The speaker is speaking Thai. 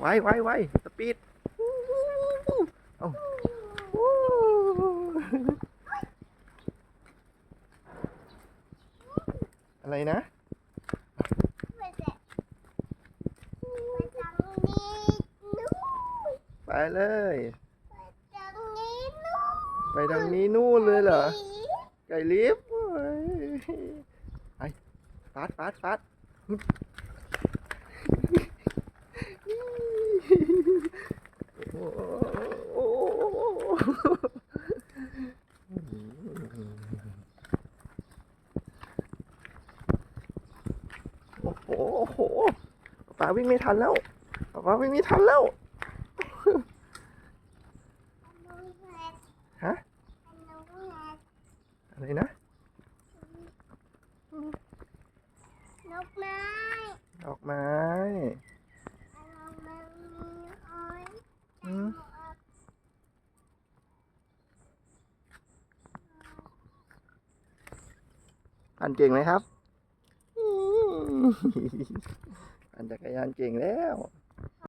ไวไวไวสปีดเอาอะไรนะไปเลยไปจังนี้นู่นไปทางนี้นู่นเลยเหรอไก่ลิฟต์ไปฟาดฟาดฟาดโอ้โห โอ้โหโอ้โหป้าวิ่งไม่ทันแล้วป้าวิ่งไม่ทันแล้วน้องแพทฮะน้องแพทอะไรนะนกไม้ดอกไม้น้องมันมีอ้อยอืมปั่นเก่งไหมครับ อันจักรยานเก่งแล้ว